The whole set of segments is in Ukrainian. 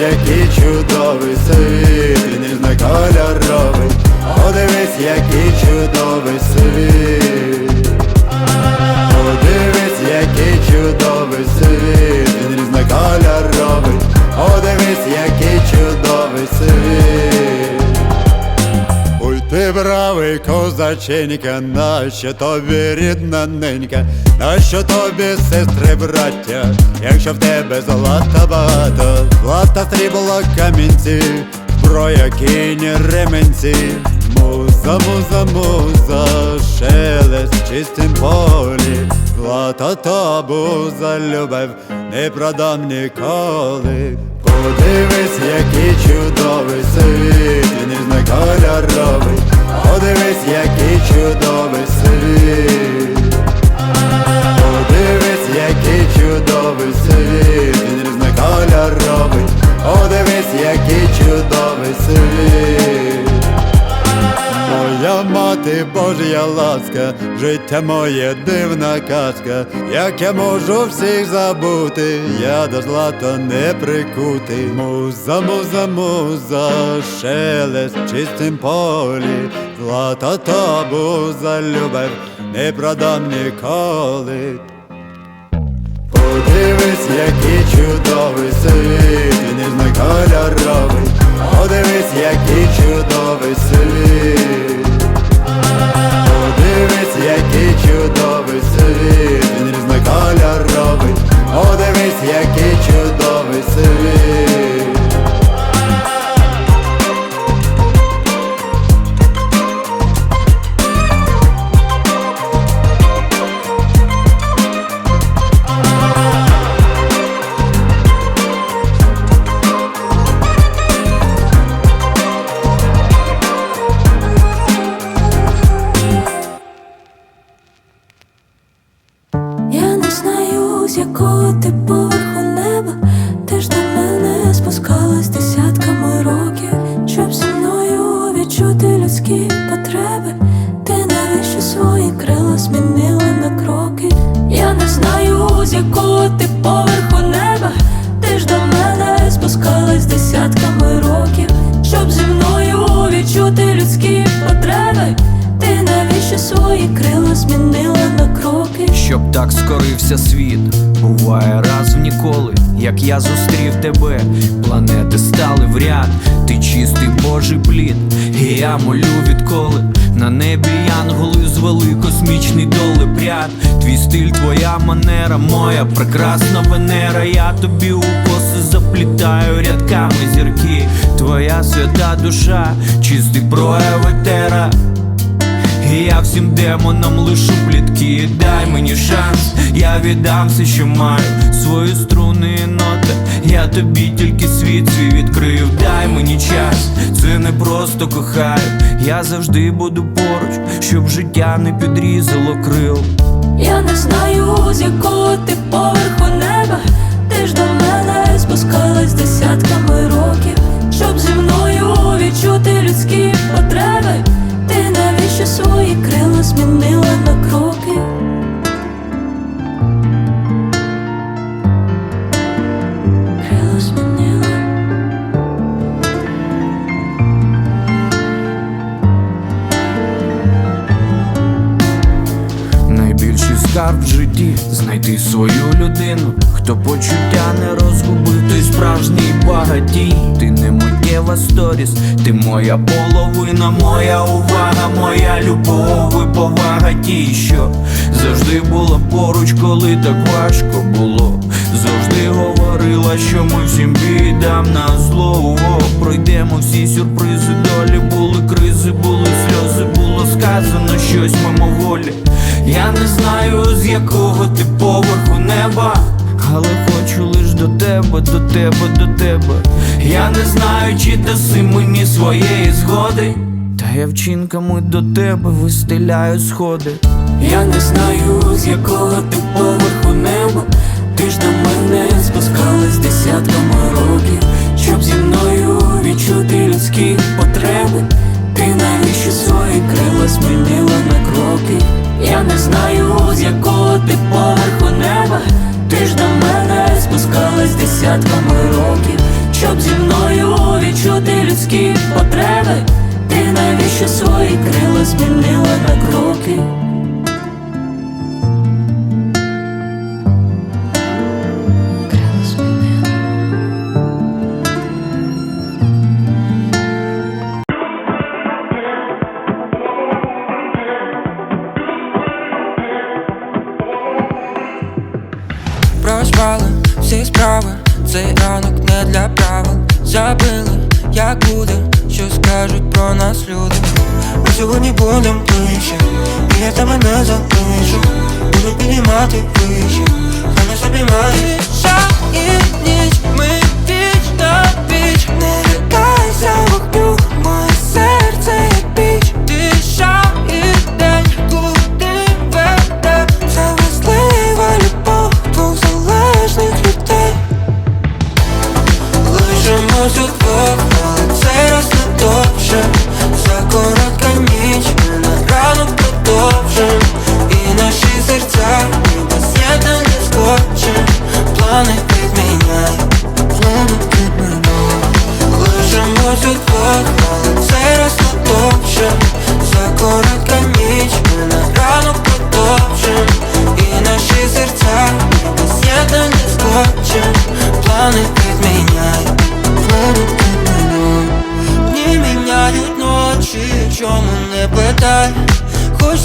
який чудовий світ, він різнокольоровий, подивись, який чудовий світ. Козаченька, нащо тобі рідна ненька, нащо тобі сестри браття, якщо в тебе злата багато, злата срібло камінці, зброя кінь ременці, муза, муза, муза, шелест в чистім полі, злата табуза любов, не продам ніколи. Подивись, який чудовий світ, він різнокольоровий, подивись, який чудовий світ. Подивись, який чудовий світ, він різнокольоровий, Мати Божя ласка, життя моє дивна казка, як я можу всіх забути, я до злата не прикутий. Муза, муза, муза, шелест в чистим полі, злата табуза любов, не продам ніколи. Подивись, який чудовий світ, він різнокольоровий, подивись, який чудовий світ. Подивись, який чудовий світ, він різнокольоровий, подивись, який чудовий мене спускалась десятками років, щоб зі мною відчути людські потреби. Ти навіщо свої крила змінила на кроки? Я не знаю, з якого ти поверху неба, ти ж до мене спускалась десятками років, щоб зі мною відчути людські потреби. Ти навіщо свої крила змінила? Щоб так скорився світ, буває раз в ніколи, як я зустрів тебе, планети стали в ряд, ти чистий божий плід, і я молю відколи. На небі янголи звели космічний долепряд Твій стиль, твоя манера, моя прекрасна венера. Я тобі у коси заплітаю рядками зірки. Твоя свята душа, чистий. І я всім демонам лишу плітки, дай мені шанс, я віддам все, що маю, свої струни і ноти, я тобі тільки світ свій відкрив, дай мені час, це не просто кохаю, я завжди буду поруч, щоб життя не підрізало крил. Я не знаю, з якого ти поверху неба, ти ж до мене спускалась десятками років, щоб зі мною відчути людські потреби. Свої крила змінила на кроки? Багатій. Ти не миттєва сторіс, ти моя половина, моя увага, моя любов і повага тій, що завжди була поруч, коли так важко було. Завжди говорила, що ми всім бідам на зло. Пройдемо всі сюрпризи, долі були кризи, були сльози, було сказано щось мимоволі. Я не знаю, з якого ти поверху неба, але хочу лиш до тебе, до тебе, до тебе. Я не знаю, чи даси мені своєї згоди. Та я вчинками до тебе вистеляю сходи. Я не знаю, з якого ти поверху неба, твої крила змінили на кроки. Крила змінили. Проспали всі справи, цей ранок не для правил Забили, як буде, що скажуть про нас люди. Ми сьогодні будем ближче, і я тебе не запишу, Буду піднімати вище, хай нас обіймає Ша і ніч,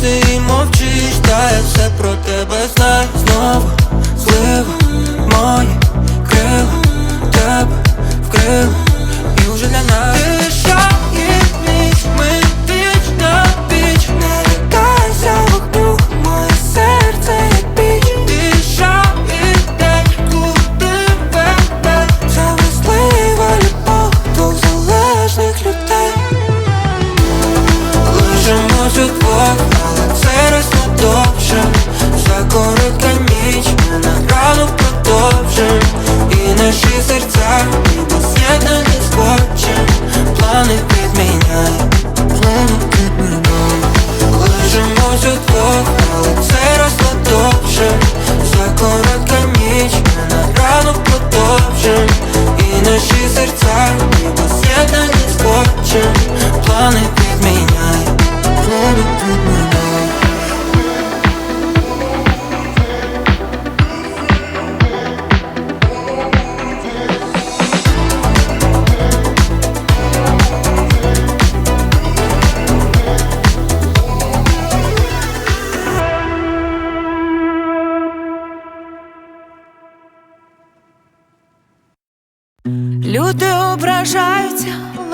ти мовчиш, та я все про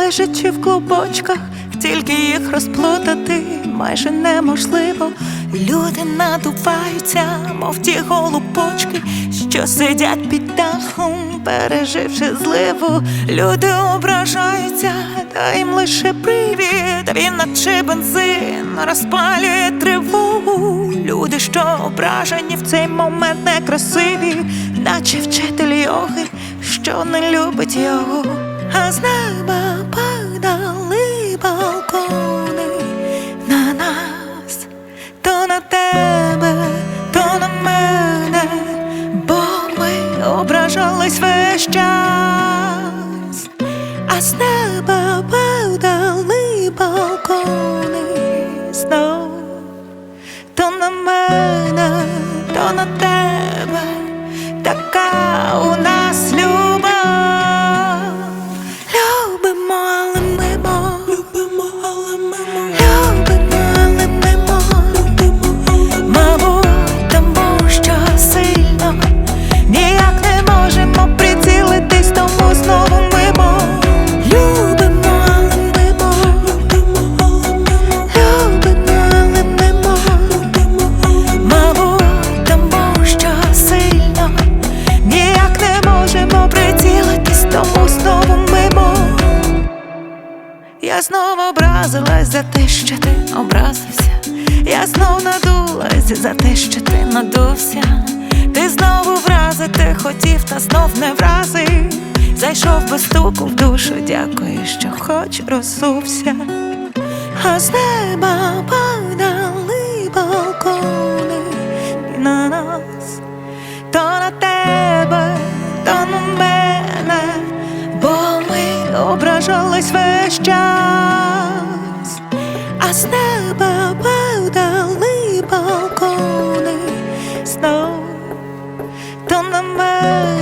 лежачи в клубочках, тільки їх розплутати майже неможливо. Люди надуваються, мов ті голубочки, що сидять під дахом, переживши зливу. Люди ображаються, та їм лише привід. Він наче бензин розпалює тривогу. Люди, що ображені в цей момент некрасиві, наче вчитель йоги, що не любить його, а з на мене, то на образилась за те, що ти образився. Я знов надулась за те, що ти надувся. Ти знову вразити хотів, та знов не вразив. Зайшов без стуку в душу, дякую, що хоч розсувся. А з неба падали балкони і на нас, то на тебе, то на мене, бо ми ображались весь час, love.